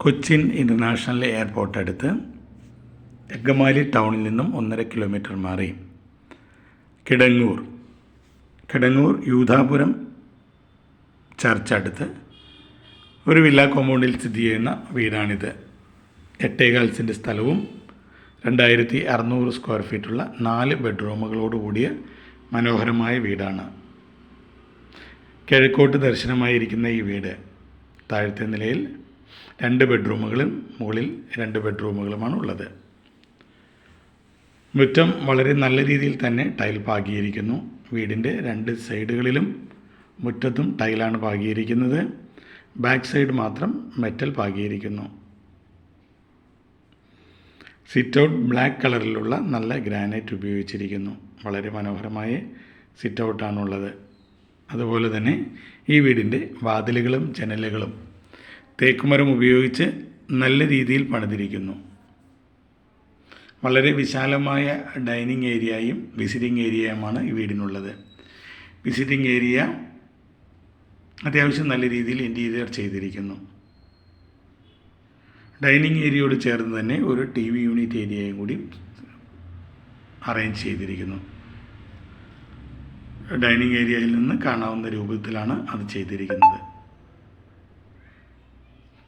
Cochin international airport അടുത്ത് എഗ്ഗമാലി ടൗണിൽ നിന്നും ഒന്നര കിലോമീറ്റർ മാറി. കിടങ്ങൂർ. കിടങ്ങൂർ യൂധാപുരം ചർച്ച് അടുത്ത് ഒരു വില്ല കോമ്പൗണ്ടിൽ സ്ഥിതി ചെയ്യുന്ന വീടാണിത്. എട്ടേകാൽ സെന്റ് സ്ഥലവും രണ്ടായിരത്തി അറുന്നൂറ് സ്ക്വയർ ഫീറ്റുള്ള നാല് ബെഡ്റൂമുകളോട് കൂടിയ മനോഹരമായ വീടാണ്. കിഴക്കോട്ട് ദർശനമായിരിക്കുന്ന ഈ വീട് താഴത്തെ നിലയിൽ രണ്ട് ബെഡ്റൂമുകളും മുകളിൽ രണ്ട് ബെഡ്റൂമുകളുമാണ് ഉള്ളത്. മുറ്റം വളരെ നല്ല രീതിയിൽ തന്നെ ടൈൽ പാകിയിരിക്കുന്നു. വീടിന്റെ രണ്ട് സൈഡുകളിലും മുറ്റത്തും ടൈലാണ് പാകിയിരിക്കുന്നത്. ബാക്ക് സൈഡ് മാത്രം മെറ്റൽ പാകിയിരിക്കുന്നു. സിറ്റ് ഔട്ട് ബ്ലാക്ക് കളറിലുള്ള നല്ല ഗ്രാനൈറ്റ് ഉപയോഗിച്ചിരിക്കുന്നു. വളരെ മനോഹരമായ സിറ്റ് ഔട്ടാണുള്ളത്. അതുപോലെ തന്നെ ഈ വീടിന്റെ വാതിലുകളും ജനലുകളും തേക്കുമരം ഉപയോഗിച്ച് നല്ല രീതിയിൽ പണിതിരിക്കുന്നു. വളരെ വിശാലമായ ഡൈനിങ് ഏരിയയും വിസിറ്റിംഗ് ഏരിയയുമാണ് ഈ വീടിനുള്ളത്. വിസിറ്റിംഗ് ഏരിയ അത്യാവശ്യം നല്ല രീതിയിൽ ഇന്റീരിയർ ചെയ്തിരിക്കുന്നു. ഡൈനിങ് ഏരിയയോട് ചേർന്ന് തന്നെ ഒരു ടി വി യൂണിറ്റ് ഏരിയയും കൂടി അറേഞ്ച് ചെയ്തിരിക്കുന്നു. ഡൈനിങ് ഏരിയയിൽ നിന്ന് കാണാവുന്ന രൂപത്തിലാണ് അത് ചെയ്തിരിക്കുന്നത്.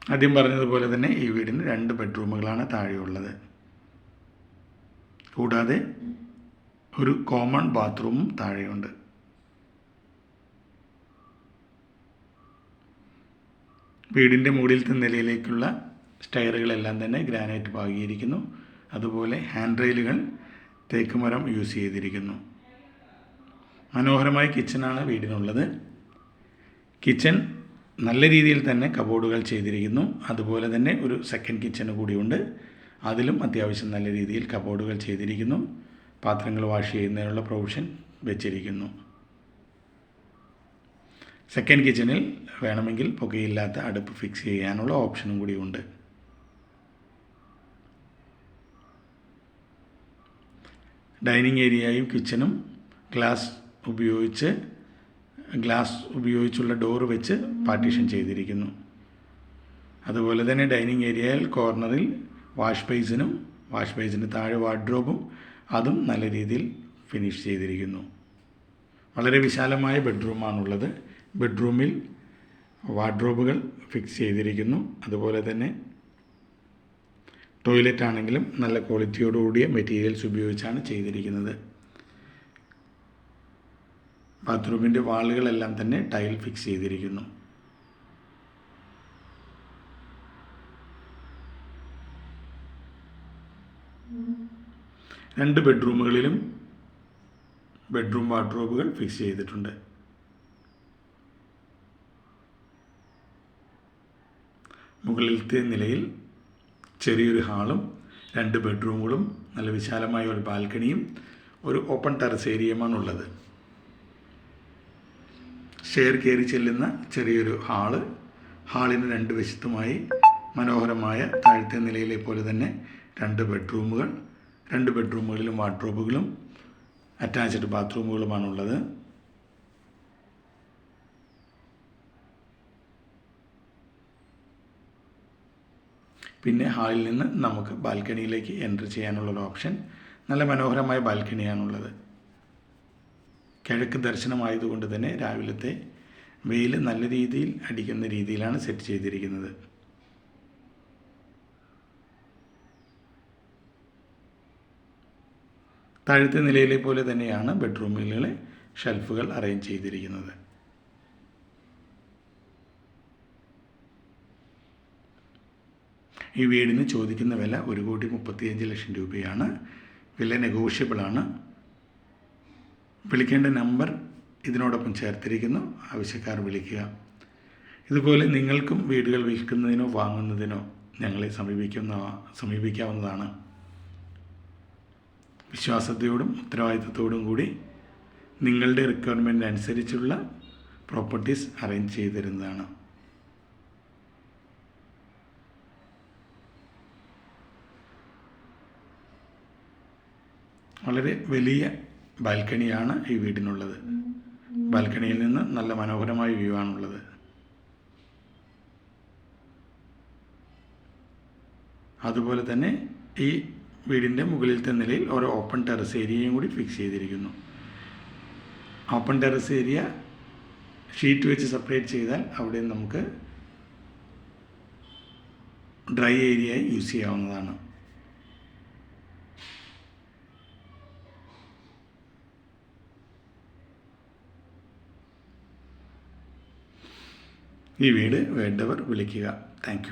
ആദ്യം പറഞ്ഞതുപോലെ തന്നെ ഈ വീടിന് രണ്ട് ബെഡ്റൂമുകളാണ് താഴെയുള്ളത്. കൂടാതെ ഒരു കോമൺ ബാത്റൂമും താഴെയുണ്ട്. വീടിന്റെ മുകളിലത്തെ നിലയിലേക്കുള്ള സ്റ്റയറുകളെല്ലാം തന്നെ ഗ്രാനൈറ്റ് പാകിയിരിക്കുന്നു. അതുപോലെ ഹാൻഡ് റെയിലുകൾ തേക്ക് മരം യൂസ് ചെയ്തിരിക്കുന്നു. മനോഹരമായ കിച്ചനാണ് വീടിനുള്ളത്. കിച്ചൺ നല്ല രീതിയിൽ തന്നെ കബോർഡുകൾ ചെയ്തിരിക്കുന്നു. അതുപോലെ തന്നെ ഒരു സെക്കൻഡ് കിച്ചണ് കൂടിയുണ്ട്. അതിലും അത്യാവശ്യം നല്ല രീതിയിൽ കബോർഡുകൾ ചെയ്തിരിക്കുന്നു. പാത്രങ്ങൾ വാഷ് ചെയ്യുന്നതിനുള്ള പ്രൊവിഷൻ വെച്ചിരിക്കുന്നു. സെക്കൻഡ് കിച്ചണിൽ വേണമെങ്കിൽ പുകയില്ലാത്ത അടുപ്പ് ഫിക്സ് ചെയ്യാനുള്ള ഓപ്ഷനും കൂടിയുണ്ട് ഡൈനിങ് ഏരിയയും കിച്ചണും ഗ്ലാസ് ഉപയോഗിച്ച് ഗ്ലാസ് ഉപയോഗിച്ചുള്ള ഡോർ വെച്ച് പാർട്ടീഷൻ ചെയ്തിരിക്കുന്നു. അതുപോലെ തന്നെ ഡൈനിങ് ഏരിയയിൽ കോർണറിൽ വാഷ് ബേസിനും വാഷ് ബേസിന് താഴെ വാർഡ്രോബും അതും നല്ല രീതിയിൽ ഫിനിഷ് ചെയ്തിരിക്കുന്നു. വളരെ വിശാലമായ ബെഡ്റൂമാണുള്ളത്. ബെഡ്റൂമിൽ വാർഡ്രോബുകൾ ഫിക്സ് ചെയ്തിരിക്കുന്നു. അതുപോലെ തന്നെ ടോയ്ലറ്റ് ആണെങ്കിലും നല്ല ക്വാളിറ്റിയോടുകൂടിയ മെറ്റീരിയൽസ് ഉപയോഗിച്ചാണ് ചെയ്തിരിക്കുന്നത്. ബാത്റൂമിന്റെ വാളുകളെല്ലാം തന്നെ ടൈൽ ഫിക്സ് ചെയ്തിരിക്കുന്നു. രണ്ട് ബെഡ്റൂമുകളിലും ബെഡ്റൂം വാർഡ്രോബുകൾ ഫിക്സ് ചെയ്തിട്ടുണ്ട്. മുകളിലത്തെ നിലയിൽ ചെറിയൊരു ഹാളും രണ്ട് ബെഡ്റൂമുകളും നല്ല വിശാലമായ ഒരു ബാൽക്കണിയും ഒരു ഓപ്പൺ ടെറസ് ഏരിയയുമാണുള്ളത് ഷെയർ കയറി ചെല്ലുന്ന ചെറിയൊരു ഹാൾ. ഹാളിന് രണ്ട് വശത്തുമായി മനോഹരമായ താഴത്തെ നിലയിലെ പോലെ തന്നെ രണ്ട് ബെഡ്റൂമുകൾ. രണ്ട് ബെഡ്റൂമുകളിലും വാർഡ്രോബുകളും. അറ്റാച്ച്ഡ് ബാത്റൂമുകളുമാണുള്ളത്. പിന്നെ ഹാളിൽ നിന്ന് നമുക്ക് ബാൽക്കണിയിലേക്ക് എന്റർ ചെയ്യാനുള്ളൊരു ഓപ്ഷൻ. നല്ല മനോഹരമായ ബാൽക്കണിയാണുള്ളത്. കിഴക്ക് ദർശനമായതുകൊണ്ട് തന്നെ രാവിലത്തെ വെയിൽ നല്ല രീതിയിൽ അടിക്കുന്ന രീതിയിലാണ് സെറ്റ് ചെയ്തിരിക്കുന്നത്. താഴത്തെ നിലയിലെ പോലെ തന്നെയാണ് ബെഡ്റൂമുകളിലെ ഷെൽഫുകൾ അറേഞ്ച് ചെയ്തിരിക്കുന്നത്. ഈ വീടിന് ചോദിക്കുന്ന വില ഒരു കോടി മുപ്പത്തിയഞ്ച് ലക്ഷം രൂപയാണ്. വില നെഗോഷ്യബിളാണ് വിളിക്കേണ്ട നമ്പർ ഇതിനോടൊപ്പം ചേർത്തിരിക്കുന്നു. ആവശ്യക്കാർ വിളിക്കുക. ഇതുപോലെ നിങ്ങൾക്കും വീടുകൾ വിൽക്കുന്നതിനോ വാങ്ങുന്നതിനോ ഞങ്ങളെ സമീപിക്കുന്ന സമീപിക്കാവുന്നതാണ്. വിശ്വാസത്തോടും ഉത്തരവാദിത്തത്തോടും കൂടി നിങ്ങളുടെ റിക്വയർമെന്റ് അനുസരിച്ചുള്ള പ്രോപ്പർട്ടീസ് അറേഞ്ച് ചെയ്തു തരുന്നതാണ് വളരെ വലിയ ബാൽക്കണിയാണ് ഈ വീടിനുള്ളത്. ബാൽക്കണിയിൽ നിന്ന് നല്ല മനോഹരമായ വ്യൂ ആണുള്ളത്. അതുപോലെ തന്നെ ഈ വീടിന്റെ മുകളിലത്തെ നിലയിൽ ഒരു ഓപ്പൺ ടെറസ് ഏരിയയും കൂടി ഫിക്സ് ചെയ്തിരിക്കുന്നു. ഓപ്പൺ ടെറസ് ഏരിയ ഷീറ്റ് വെച്ച് സെപ്പറേറ്റ് ചെയ്താൽ അവിടെ നമുക്ക് ഡ്രൈ ഏരിയ യൂസ് ചെയ്യാവുന്നതാണ്. ഈ വീട് വേണ്ടവർ വിളിക്കുക. താങ്ക്